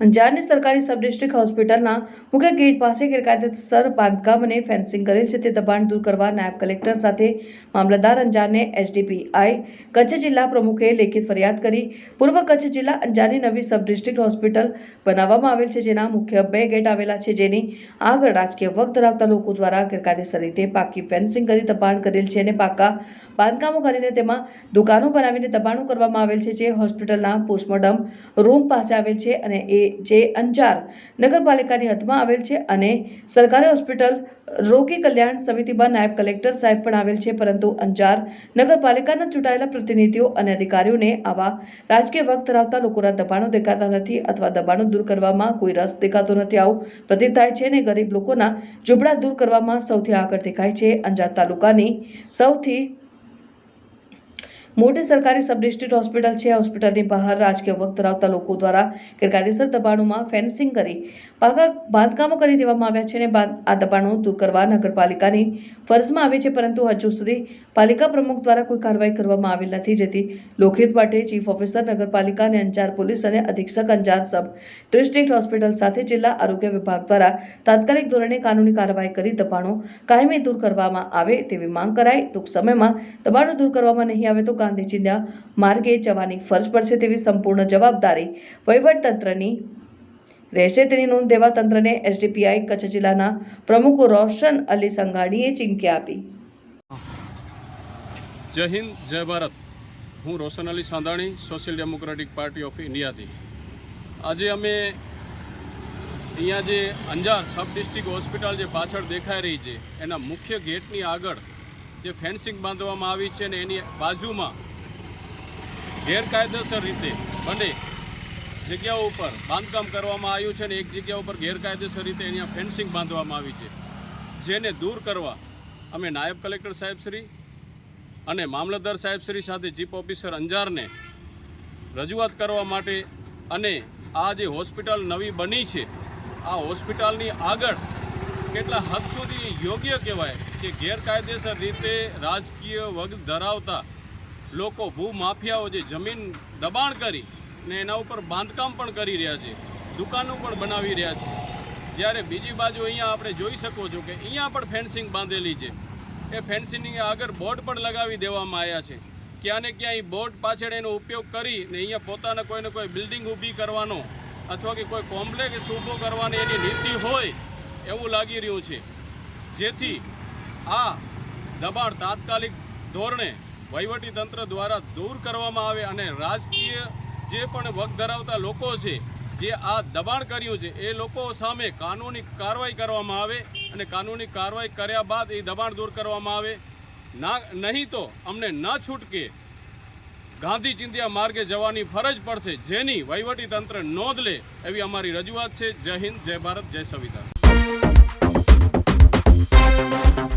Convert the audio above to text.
અંજારની સરકારી sub district હોસ્પિટલના મુખ્ય ગેટ પાસે ગેરકાયદેસર બાંધકામ અને ફેન્સિંગ કરેલ છે. તે દબાણ દૂર કરવા નાયબ કલેક્ટર સાથે મામલતદાર અંજારને એસડીપીઆઈ કચ્છ જિલ્લા પ્રમુખે લેખિત ફરિયાદ કરી. પૂર્વ કચ્છ જિલ્લા અંજારની નવી સબ ડિસ્ટ્રિક્ટ હોસ્પિટલ બનાવવામાં આવેલ છે, જેના મુખ્ય બે ગેટ આવેલા છે, જેની આગળ રાજકીય વખ ધરાવતા લોકો દ્વારા ગેરકાયદેસર રીતે પાકી ફેન્સિંગ કરી દબાણ કરેલ છે અને પાકા બાંધકામો કરીને તેમાં દુકાનો બનાવીને દબાણો કરવામાં આવેલ છે, જે હોસ્પિટલના પોસ્ટમોર્ટમ રૂમ પાસે આવેલ છે અને એ જે અંજાર નગરપાલિકાની હદમાં આવેલ છે અને સરકારી હોસ્પિટલ રોગી કલ્યાણ સમિતિમાં નાયબ કલેક્ટર સાહેબ પણ આવેલ છે. પરંતુ અંજાર નગરપાલિકાના ચૂંટાયેલા પ્રતિનિધિઓ અને અધિકારીઓને આવા રાજકીય વખ ધરાવતા લોકોના દબાણો દેખાતા નથી અથવા દબાણો દૂર કરવામાં કોઈ રસ દેખાતો નથી. આવું પ્રતીત થાય છે અને ગરીબ લોકોના ઝૂંપડા દૂર કરવામાં સૌથી આગળ દેખાય છે. અંજાર તાલુકાની સૌથી મોટી સરકારી સબ ડિસ્ટ્રિક્ટ હોસ્પિટલ છે. હોસ્પિટલની બહાર રાજકીય વખત ધરાવતા લોકો દ્વારા ગેરકાયદેસર દબાણોમાં ફેન્સિંગ કરી પાકા બાંધકામો કરી દેવામાં આવ્યા છે અને આ દબાણો દૂર કરવા નગરપાલિકાની ફરજમાં આવે છે. પરંતુ હજુ સુધી પાલિકા પ્રમુખ દ્વારા કોઈ કાર્યવાહી કરવામાં આવેલ નથી. જેથી લોકહિત માટે ચીફ ઓફિસર, નગરપાલિકા અને અંજાર પોલીસ અને અધિક્ષક અંજાર સબ ડિસ્ટ્રિક્ટ હોસ્પિટલ સાથે જિલ્લા આરોગ્ય વિભાગ દ્વારા તાત્કાલિક ધોરણે કાનૂની કાર્યવાહી કરી દબાણો કાયમી દૂર કરવામાં આવે તેવી માંગ કરાઈ. ટૂંક સમયમાં દબાણો દૂર કરવામાં નહીં આવે તો ગાંધી ચિંધ્યા માર્ગે જવાની ફરજ પડશે તેવી સંપૂર્ણ જવાબદારી વહીવટતંત્રની રહેશે તેની નોંધ દેવા તંત્રને એસડીપીઆઈ કચ્છ જિલ્લાના પ્રમુખ રોશન અલી સંઘાણીએ ચીમકી આપી. જય હિન્દ, જય ભારત. હું Roshan Ali Sandhani, social democratic party of ઇન્ડિયાથી. આજે અમે અહીંયા જે અંજાર સબ ડિસ્ટ્રિક્ટ હોસ્પિટલ જે પાછળ દેખાઈ રહી છે, એના મુખ્ય ગેટની આગળ જે ફેન્સિંગ બાંધવામાં આવી છે ને એની બાજુમાં ગેરકાયદેસર રીતે બને જગ્યાઓ ઉપર બાંધકામ કરવામાં આવ્યું છે ને એક જગ્યા ઉપર ગેરકાયદેસર રીતે અહીંયા ફેન્સિંગ બાંધવામાં આવી છે. જેને દૂર કરવા અમે નાયબ કલેક્ટર સાહેબ શ્રી અને મામલતદાર સાહેબશ્રી સાથે ચીફ ઓફિસર અંજારને રજૂઆત કરવા માટે અને આ જે હોસ્પિટલ નવી બની છે, આ હોસ્પિટલની આગળ કેટલા હદ સુધી યોગ્ય કહેવાય કે ગેરકાયદેસર રીતે રાજકીય વગ ધરાવતા લોકો ભૂમાફિયાઓ જે જમીન દબાણ કરી ને એના ઉપર બાંધકામ પણ કરી રહ્યા છે, દુકાનો પણ બનાવી રહ્યા છે. જ્યારે બીજી બાજુ અહીંયા આપણે જોઈ શકો છો કે અહીંયા પણ ફેન્સિંગ બાંધેલી છે. એ ફેન્સિંગની આગળ બોર્ડ પણ લગાવી દેવામાં આવ્યા છે. ક્યાં ને ક્યાંય બોર્ડ પાછળ એનો ઉપયોગ કરી ને અહીંયા પોતાના કોઈને કોઈ બિલ્ડિંગ ઊભી કરવાનો અથવા કે કોઈ કોમ્પ્લેક્સ ઊભો કરવાની એની નીતિ હોય એવું લાગી રહ્યું છે. જેથી આ દબાણ તાત્કાલિક ધોરણે તંત્ર દ્વારા દૂર કરવામાં આવે અને રાજકીય જે પણ વગ ધરાવતા લોકો છે, જે આ દબાણ કર્યું છે, એ લોકો સામે કાનૂની કાર્યવાહી કરવામાં આવે અને કાનૂની કાર્યવાહી કર્યા બાદ એ દબાણ દૂર કરવામાં આવે. ના, નહીં તો અમને ન છૂટકે ગાંધી ચિંધ્યા માર્ગે જવાની ફરજ પડશે, જેની વહીવટી તંત્ર નોંધ લે એવી અમારી રજૂઆત છે. જય હિન્દ, જય ભારત, જય સંવિધાન. Thank you.